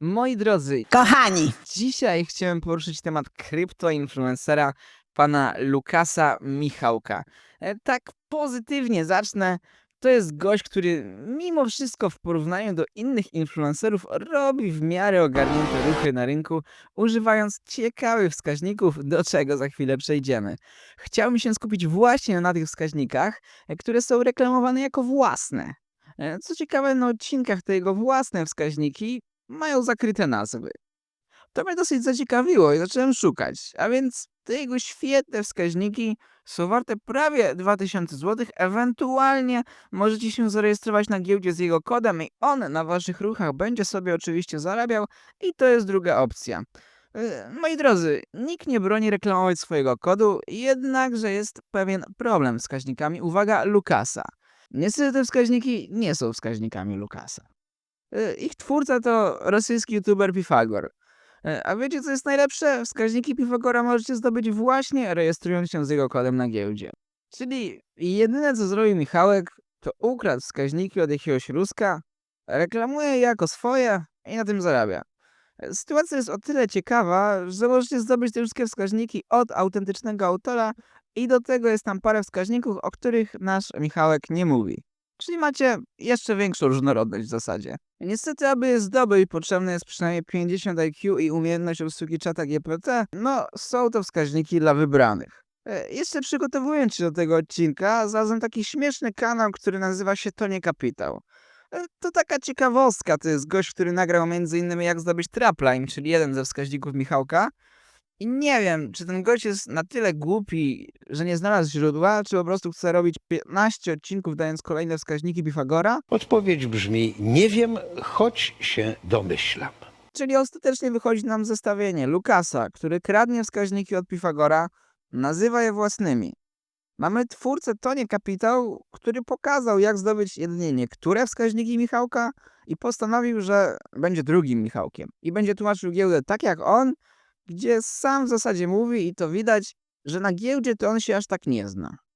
Moi drodzy, Kochani, dzisiaj chciałem poruszyć temat kryptoinfluencera pana Lukasa Michałka. E, Tak pozytywnie zacznę. To jest gość, który mimo wszystko w porównaniu do innych influencerów robi w miarę ogarnięte ruchy na rynku, używając ciekawych wskaźników, do czego za chwilę przejdziemy. Chciałbym się skupić właśnie na tych wskaźnikach, e, które są reklamowane jako własne. E, Co ciekawe, na odcinkach te jego własne wskaźniki mają zakryte nazwy. To mnie dosyć zaciekawiło i zacząłem szukać, a więc te jego świetne wskaźniki są warte prawie 2000 zł. Ewentualnie możecie się zarejestrować na giełdzie z jego kodem i on na waszych ruchach będzie sobie oczywiście zarabiał i to jest druga opcja. E, Moi drodzy, nikt nie broni reklamować swojego kodu, jednakże jest pewien problem z wskaźnikami, uwaga, Lukasa. Niestety te wskaźniki nie są wskaźnikami Lukasa. E, Ich twórca to rosyjski youtuber Pifagor. E, A wiecie co jest najlepsze? Wskaźniki Pifagora możecie zdobyć właśnie rejestrując się z jego kodem na giełdzie. Czyli jedyne co zrobił Michałek, to ukradł wskaźniki od jakiegoś Ruska, reklamuje je jako swoje i na tym zarabia. E, Sytuacja jest o tyle ciekawa, że możecie zdobyć te wszystkie wskaźniki od autentycznego autora i do tego jest tam parę wskaźników, o których nasz Michałek nie mówi. Czyli macie jeszcze większą różnorodność w zasadzie. Niestety, aby je zdobyć, potrzebne jest przynajmniej 50 IQ i umiejętność obsługi czata GPT. No, są to wskaźniki dla wybranych. E, Jeszcze przygotowując się do tego odcinka, znalazłem taki śmieszny kanał, który nazywa się To nie kapitał. E, To taka ciekawostka, to jest gość, który nagrał m.in. jak zdobyć trapline, czyli jeden ze wskaźników Michałka. I nie wiem, czy ten gość jest na tyle głupi, że nie znalazł źródła, czy po prostu chce robić 15 odcinków, dając kolejne wskaźniki Pifagora. Odpowiedź brzmi: Nie wiem, choć się domyślam. Czyli ostatecznie wychodzi nam zestawienie Lukasa, który kradnie wskaźniki od Pifagora, nazywa je własnymi. Mamy twórcę Tonie Kapitał, który pokazał, jak zdobyć jedynie niektóre wskaźniki Michałka i postanowił, że będzie drugim Michałkiem. I będzie tłumaczył giełdę tak jak on, gdzie sam w zasadzie mówi i to widać, że na giełdzie to on się aż tak nie zna.